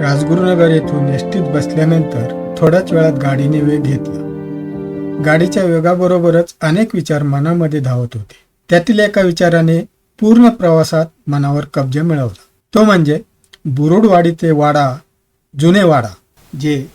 राजगुरुनगर येथून एसटीत बसल्यानंतर थोड्याच वेळात गाडीने वेग घेतला. गाडीच्या वेगाबरोबरच अनेक विचार मनामध्ये धावत होते. त्यातील एका विचाराने पूर्ण प्रवासात मनावर कब्जा मिळवला. तो म्हणजे बुरुडवाडी ते वाडा जुने वाडा जे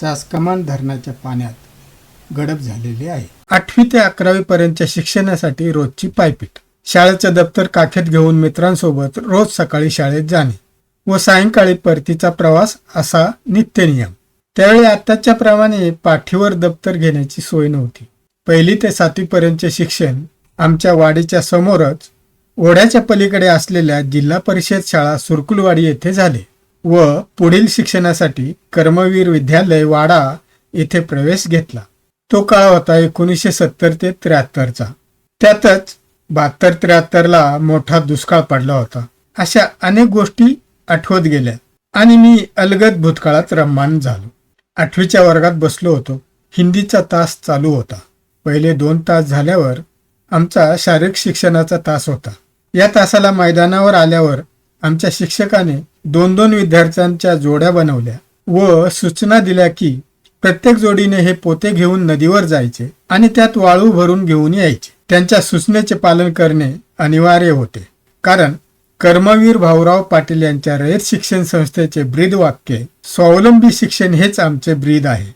चासकमान धरणाच्या पाण्यात गडप झालेले आहे. आठवी ते अकरावी पर्यंतच्या शिक्षणासाठी रोजची पायपीट शाळेचं दप्तर काखेत घेऊन मित्रांसोबत रोज सकाळी शाळेत जाणे. व सायंकाळी परतीचा प्रवास असा नित्यनियम त्यावेळी आताच्या प्रमाणे पाठीवर दप्तर घेण्याची सोय नव्हती. पहिली ते सातवीपर्यंतचे शिक्षण आमच्या वाडीच्या समोरच ओढ्याच्या पलीकडे असलेल्या जिल्हा परिषद शाळा सुरकुलवाडी येथे झाले व पुढील शिक्षणासाठी कर्मवीर विद्यालय वाडा येथे प्रवेश घेतला. तो काळ होता एकोणीसशे सत्तर ते त्र्याहत्तरचा. त्यातच बहात्तर त्र्याहत्तरला मोठा दुष्काळ पडला होता. अशा अनेक गोष्टी आठवत गेल्या. आणि मी अलगद भूतकाळात रम्मान झालो. आठवीच्या वर्गात बसलो होतो. हिंदीचा तास चालू होता. पहिले दोन तास झाल्यावर आमचा शारीरिक शिक्षणाचा तास होता. या तासाला मैदानावर आल्यावर आमच्या शिक्षकाने दोन दोन विद्यार्थ्यांच्या जोड्या बनवल्या व सूचना दिल्या की प्रत्येक जोडीने हे पोते घेऊन नदीवर जायचे आणि त्यात वाळू भरून घेऊन यायचे. त्यांच्या सूचनेचे पालन करणे अनिवार्य होते. कारण कर्मवीर भाऊराव पाटील यांच्या रयत शिक्षण संस्थेचे ब्रीद वाक्य स्वावलंबी शिक्षण हेच आमचे ब्रीद आहे.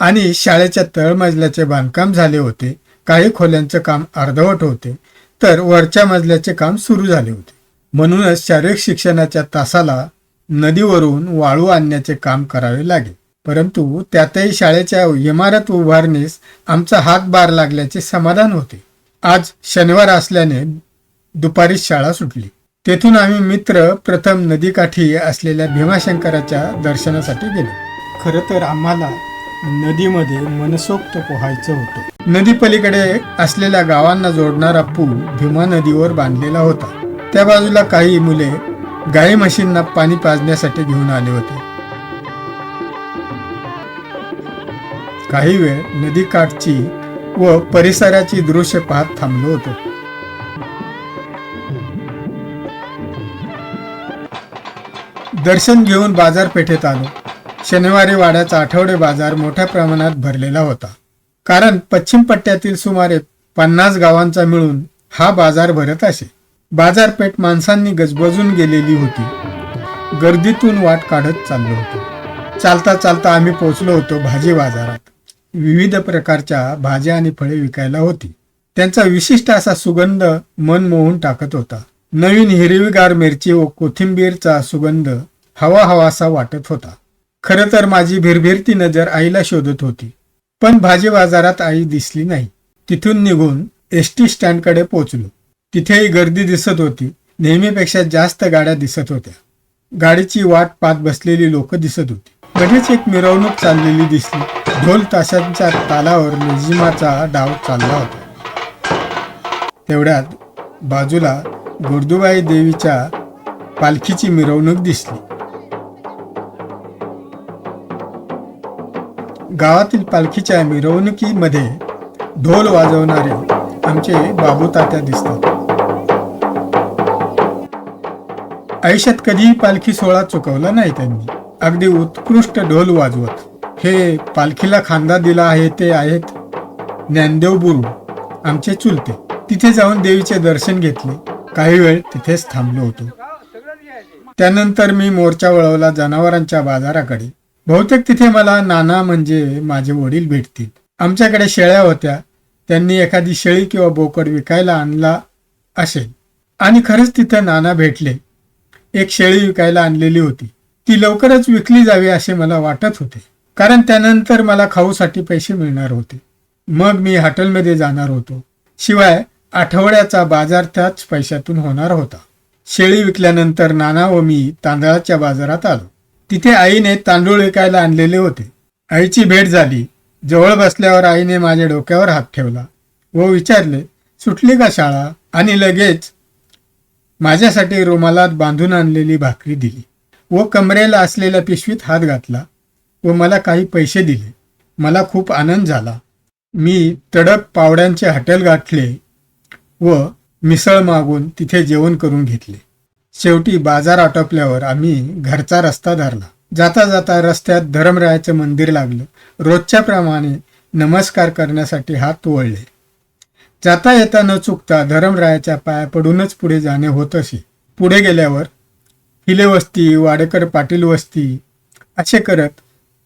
आणि शाळेच्या तळमजल्याचे बांधकाम झाले होते काही खोल्यांचं काम अर्धवट होते तर वरच्या मजल्याचे काम सुरू झाले होते. म्हणूनच शारीरिक शिक्षणाच्या तासाला नदीवरून वाळू आणण्याचे काम करावे लागे. परंतु त्यातही शाळेच्या इमारत उभारणीस आमचा हातभार लागल्याचे समाधान होते. आज शनिवार असल्याने दुपारी शाळा सुटली. तेथून आम्ही मित्र प्रथम नदीकाठी असलेल्या भीमाशंकराच्या दर्शनासाठी गेलो. खरं तर आम्हाला नदीमध्ये मनसोक्त पोहायचं होतं. नदी पलीकडे असलेल्या गावांना जोडणारा पूल भीमा नदीवर बांधलेला होता. त्या बाजूला काही मुले गाई म्हशींना पाणी पाजण्यासाठी घेऊन आले होते. काही वेळ नदीकाठची व परिसराची दृश्य पाहत थांबलो होतो. दर्शन घेऊन बाजारपेठेत आलो. शनिवारी वाड्याचा आठवडे बाजार मोठ्या प्रमाणात भरलेला होता. कारण पश्चिम पट्ट्यातील सुमारे पन्नास गावांचा मिळून हा बाजार भरत असे. बाजारपेठ माणसांनी गजबजून गेलेली होती. गर्दीतून वाट काढत चाललो होतो. चालता चालता आम्ही पोचलो होतो भाजी बाजारात. विविध प्रकारच्या भाज्या आणि फळे विकायला होती. त्यांचा विशिष्ट असा सुगंध मन मोहून टाकत होता. नवीन हिरवीगार मिरची व कोथिंबीरचा सुगंध हवा हवासा वाटत होता. खरं तर माझी भिरभिरती नजर आईला शोधत होती. पण भाजी बाजारात आई दिसली नाही. तिथून निघून एस टी स्टँडकडे पोहोचलो. तिथेही गर्दी दिसत होती. नेहमीपेक्षा जास्त गाड्या दिसत होत्या. गाडीची वाट पाहत बसलेली लोक दिसत होती. बरीच एक मिरवणूक चाललेली दिसली. ढोल ताशांच्या तालावर निजिमाचा डाव चालला होता. तेवढ्यात बाजूला गोर्दुबाई देवीच्या पालखीची मिरवणूक दिसली. गावातील पालखीच्या मिरवणुकीमध्ये ढोल वाजवणारे आमचे बाबू तात्या दिसतात. आयुष्यात कधीही पालखी सोहळा चुकवला नाही त्यांनी. अगदी उत्कृष्ट ढोल वाजवत. हे पालखीला खांदा दिला आहे ते आहेत ज्ञानदेव बुरू आमचे चुलते. तिथे जाऊन देवीचे दर्शन घेतले. काही वेळ तिथेच थांबलो होतो. त्यानंतर मी मोर्चा वळवला जनावरांच्या बाजाराकडे. बहुतेक तिथे मला नाना म्हणजे माझे वडील भेटतील. आमच्याकडे शेळ्या होत्या. त्यांनी एखादी शेळी किंवा बोकड विकायला आणला असेल. आणि खरंच तिथे नाना भेटले. एक शेळी विकायला आणलेली होती. ती लवकरच विकली जावी असे मला वाटत होते. कारण त्यानंतर मला खाऊसाठी पैसे मिळणार होते. मग मी हॉटेलमध्ये जाणार होतो. शिवाय आठवड्याचा बाजार त्याच पैशातून होणार होता. शेळी विकल्यानंतर नाना व मी तांदळाच्या बाजारात आलो. तिथे आईने तांदूळ विकायला आणलेले होते. आईची भेट झाली. जवळ बसल्यावर आईने माझ्या डोक्यावर हात ठेवला व विचारले सुटली का शाळा? आणि लगेच माझ्यासाठी रुमालात बांधून आणलेली भाकरी दिली व कमरेला असलेल्या पिशवीत हात घातला व मला काही पैसे दिले. मला खूप आनंद झाला. मी तडक पावड्यांचे हॉटेल गाठले व मिसळ मागून तिथे जेवण करून घेतले. शेवटी बाजार आटोपल्यावर आम्ही घरचा रस्ता धरला. जाता जाता रस्त्यात धरमरायाचं मंदिर लागलं. रोजच्या प्रमाणे नमस्कार करण्यासाठी हात वळले. जाता येता न चुकता धरमरायाच्या पाया पडूनच पुढे जाणे होत असे. पुढे गेल्यावर हिले वस्ती वाडेकर पाटील वस्ती असे करत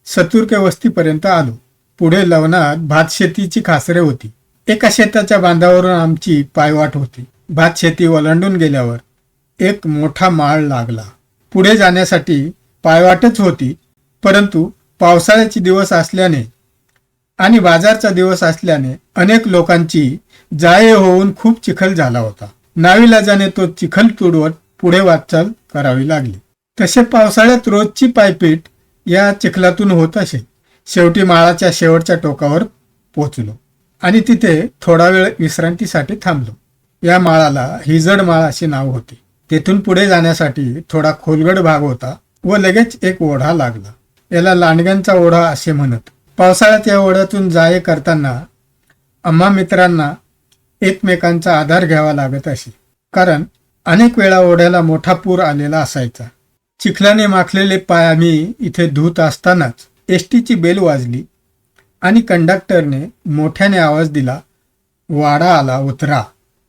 सतुर्के वस्तीपर्यंत आलो. पुढे लवणात भात शेतीची खासरे होती. एका शेताच्या बांधावरून आमची पायवाट होती. भात शेती ओलांडून गेल्यावर एक मोठा माळ लागला. पुढे जाण्यासाठी पायवाटच होती परंतु पावसाळ्याचे दिवस असल्याने आणि बाजारचा दिवस असल्याने अनेक लोकांची जाळे होऊन खूप चिखल झाला होता. नाविलाजाने तो चिखल तुडवत पुढे वाटचाल करावी लागली. तसे पावसाळ्यात रोजची पायपीट या चिखलातून होत असे. शेवटी माळाच्या शेवटच्या टोकावर पोचलो आणि तिथे थोडा वेळ विश्रांतीसाठी थांबलो. या माळाला हिजड माळ असे नाव होते. तेथून पुढे जाण्यासाठी थोडा खोलगड भाग होता व लगेच एक ओढा लागला. याला लांडग्यांचा ओढा असे म्हणत. पावसाळ्यात या ओढ्यातून जाये करताना आम्हा मित्रांना एकमेकांचा आधार घ्यावा लागत असे. कारण अनेक वेळा ओढ्याला मोठा पूर आलेला असायचा. चिखलाने माखलेले पाय आम्ही इथे धुत असतानाच एसटीची बेल वाजली आणि कंडक्टरने मोठ्याने आवाज दिला वाडा आला उतरा.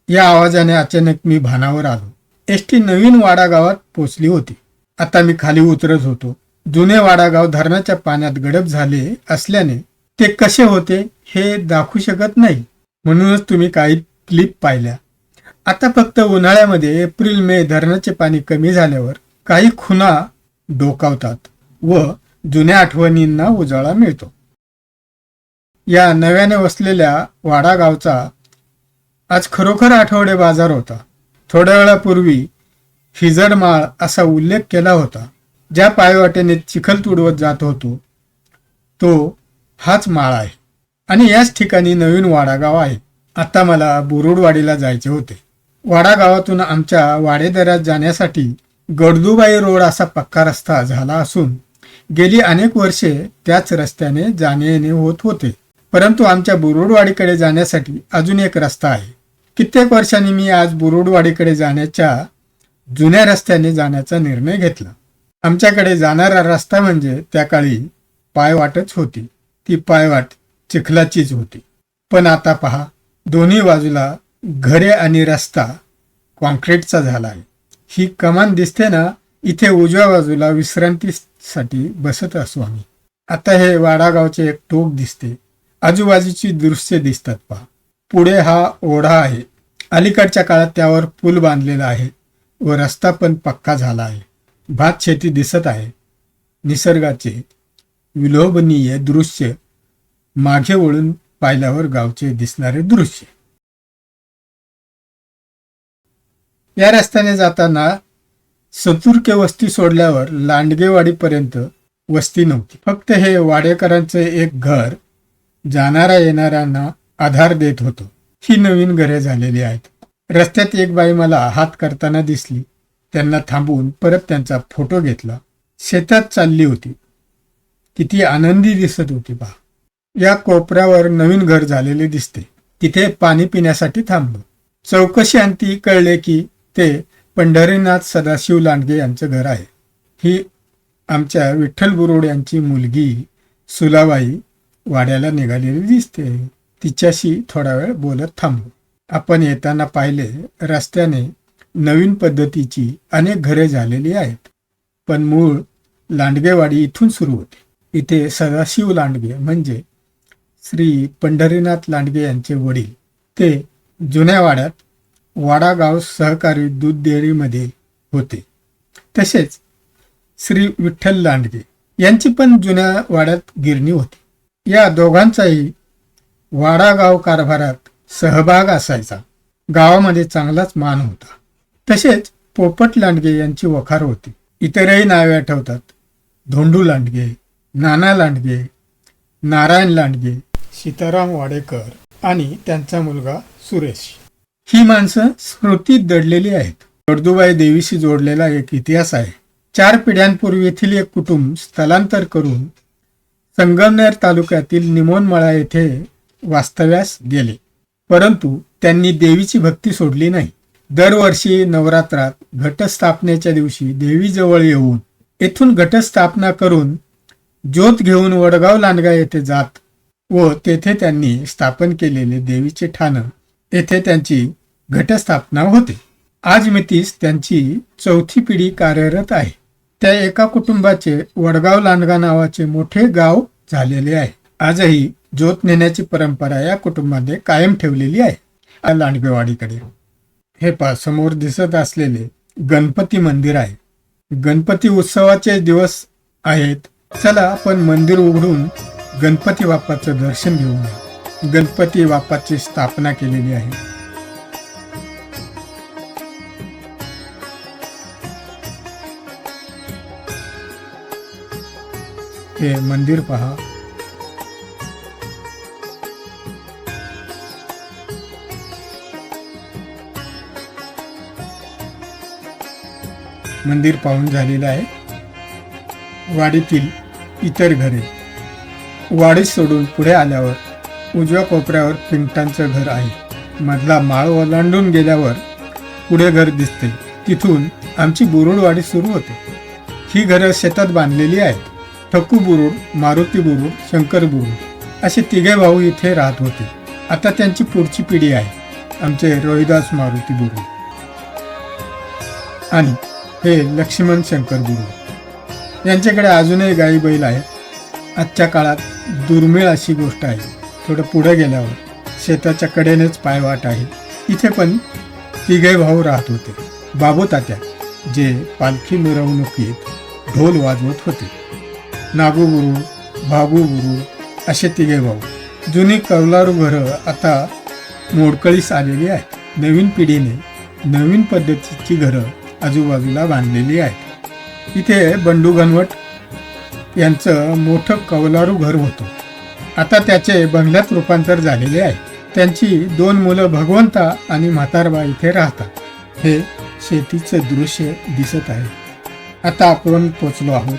या आवाजाने अचानक मी भानावर आलो. एस टी नवीन वाडा गावात पोचली होती. आता मी खाली उतरत होतो. जुने वाडागाव धरणाच्या पाण्यात गडप झाले असल्याने ते कसे होते हे दाखवू शकत नाही. म्हणूनच तुम्ही काही क्लिप पाहिल्या. आता फक्त उन्हाळ्यामध्ये एप्रिल मे धरणाचे पाणी कमी झाल्यावर काही खुणा डोकावतात व जुन्या आठवणींना उजाळा मिळतो. या नव्याने वसलेल्या वाडा गावचा आज खरोखर आठवडे बाजार होता. थोड्या वेळापूर्वी हिजडमाळ असा उल्लेख केला होता ज्या पायवाटेने चिखल तुडवत जात होतो तो हाच माळ आहे. आणि याच ठिकाणी नवीन वाडागाव आहे. आता मला बुरुडवाडीला जायचे होते. वाडा गावातून आमच्या वाडेदऱ्यात जाण्यासाठी गडदुबाई रोड असा पक्का रस्ता झाला असून गेली अनेक वर्षे त्याच रस्त्याने जाणे येणे होत होते. परंतु आमच्या बुरुडवाडीकडे जाण्यासाठी अजून एक रस्ता आहे. कित्येक वर्षांनी मी आज बुरुडवाडीकडे जाण्याच्या जुन्या रस्त्याने जाण्याचा निर्णय घेतला. आमच्याकडे जाणारा रस्ता म्हणजे त्या काळी पायवाटच होती. ती पायवाट चिखलाचीच होती. पण आता पहा दोन्ही बाजूला घरे आणि रस्ता कॉन्क्रीटचा झाला आहे. ही कमान दिसते ना इथे उजव्या बाजूला विश्रांतीसाठी बसत असू आम्ही. आता हे वाडागावचे एक टोक दिसते. आजूबाजूची दृश्य दिसतात पहा. पुढे हा ओढा आहे. अलीकडच्या काळात त्यावर पूल बांधलेला आहे व रस्ता पण पक्का झाला आहे. भात शेती दिसत आहे. निसर्गाचे विलोभनीय दृश्य मागे वळून पाहिल्यावर गावचे दिसणारे दृश्य. या रस्त्याने जाताना सतुर्के वस्ती सोडल्यावर लांडगेवाडीपर्यंत वस्ती नव्हती. फक्त हे वाडेकरांचे एक घर जाणाऱ्या येणाऱ्यांना आधार देत होतं. ही नवीन घरे झालेली आहेत. रस्त्यात एक बाई मला हात करताना दिसली. त्यांना थांबवून परत त्यांचा फोटो घेतला. शेतात चालली होती. किती आनंदी दिसत होती बा या कोपऱ्यावर नवीन घर झालेले दिसते. तिथे पाणी पिण्यासाठी थांबलो. चौकशी अंती कळले की ते पंढरीनाथ सदाशिव लांडगे यांचं घर आहे. ही आमच्या विठ्ठल बुरोड यांची मुलगी सुलाबाई वाड्याला निघालेली दिसते. तिच्याशी थोडा वेळ बोलत थांबलो आपण येताना पाहिले रस्त्याने नवीन पद्धतीची अनेक घरे झालेली आहेत. पण मूळ लांडगेवाडी इथून सुरू होते. इथे सदाशिव लांडगे म्हणजे श्री पंढरीनाथ लांडगे यांचे वडील. ते जुन्या वाड्यात वाडागाव सहकारी दूध डेअरीमध्ये होते. तसेच श्री विठ्ठल लांडगे यांची पण जुन्या वाड्यात गिरणी होती. या दोघांचाही वाडागाव कारभारात सहभाग असायचा. गावामध्ये चांगलाच मान होता. तसेच पोपट लांडगे यांची वखार होती. इतरही नावे आठवतात. धोंडू लांडगे नाना लांडगे नारायण लांडगे सीताराम वाडेकर आणि त्यांचा मुलगा सुरेश. ही माणसं स्मृतीत दडलेली आहेत. गडदुबाई देवीशी जोडलेला एक इतिहास आहे. चार पिढ्यांपूर्वी येथील एक कुटुंब स्थलांतर करून संगमनेर तालुक्यातील निमोनमळा येथे वास्तव्यास गेले. परंतु त्यांनी देवीची भक्ती सोडली नाही. दरवर्षी नवरात्रात घटस्थापनेच्या दिवशी देवीजवळ येऊन येथून घटस्थापना करून ज्योत घेऊन वडगाव लांडगा येथे जात व तेथे त्यांनी स्थापन केलेले देवीचे ठाणं येथे त्यांची घटस्थापना होते. आज मितीस त्यांची चौथी पिढी कार्यरत आहे. त्या एका कुटुंबाचे वडगाव लांडगा नावाचे मोठे गाव झालेले आहे. आजही ज्योत नेण्याची परंपरा या कुटुंबाने कायम ठेवलेली आहे. लांडगेवाडीकडे. हे पा समोर दिसत असलेले गणपती मंदिर आहे. गणपती उत्सवाचे दिवस आहेत. चला आपण मंदिर उघडून गणपती बाप्पाचं दर्शन घेऊन गणपती बाप्पाची स्थापना केलेली आहे. हे मंदिर पहा. मंदिर पाहून झालेलं आहे. वाडीतील इतर घरे. वाडी सोडून पुढे आल्यावर उजव्या कोपऱ्यावर पिंटांचं घर आहे. मधला माळ ओलांडून गेल्यावर पुढे घर दिसते. तिथून आमची बुरुडवाडी सुरू होते. ही घरं शेतात बांधलेली आहेत. ठक्कू बुरुड मारुती बुरुड शंकर बुरुड असे तिघे भाऊ इथे राहत होते. आता त्यांची पुढची पिढी आहे. आमचे रोहिदास मारुती बुरुड. आणि हे लक्ष्मण शंकर गुरु. यांच्याकडे अजूनही गाई बैल आहेत. आजच्या काळात दुर्मिळ अशी गोष्ट आहे. थोडं पुढं गेल्यावर शेताच्या कडेनेच पायवाट आहे. इथे पण तिघे भाऊ राहत होते. बाबू तात्या जे पालखी मिरवणुकीत ढोल वाजवत होते. नागू गुरु भागू गुरु असे तिघे भाऊ. जुनी कौलारू घरं आता मोडकळीस आलेली आहेत. नवीन पिढीने नवीन पद्धतीची घरं आजूबाजूला बांधलेली आहेत इथे बंडू घनवट यांचं मोठं कौलारू घर होतं. आता त्याचे बंगल्यात रूपांतर झालेले आहे. त्यांची दोन मुलं भगवंता आणि म्हातारबा इथे राहतात. हे शेतीचं दृश्य दिसत आहे. आता आपण पोचलो आहोत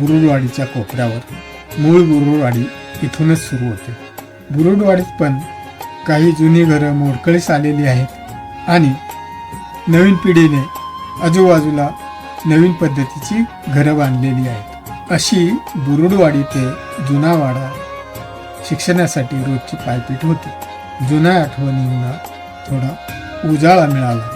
बुरुडवाडीच्या कोपऱ्यावर. मूळ बुरुडवाडी इथूनच सुरू होते. बुरुडवाडीत पण काही जुनी घरं मोडकळीस आलेली आहेत आणि नवीन पिढीने आजूबाजूला नवीन पद्धतीची घरं बांधलेली आहेत. अशी बुरुडवाडी ते जुनावाडा शिक्षणासाठी रोजची पायपीट होती. जुन्या आठवणींना थोडा उजाळा मिळाला.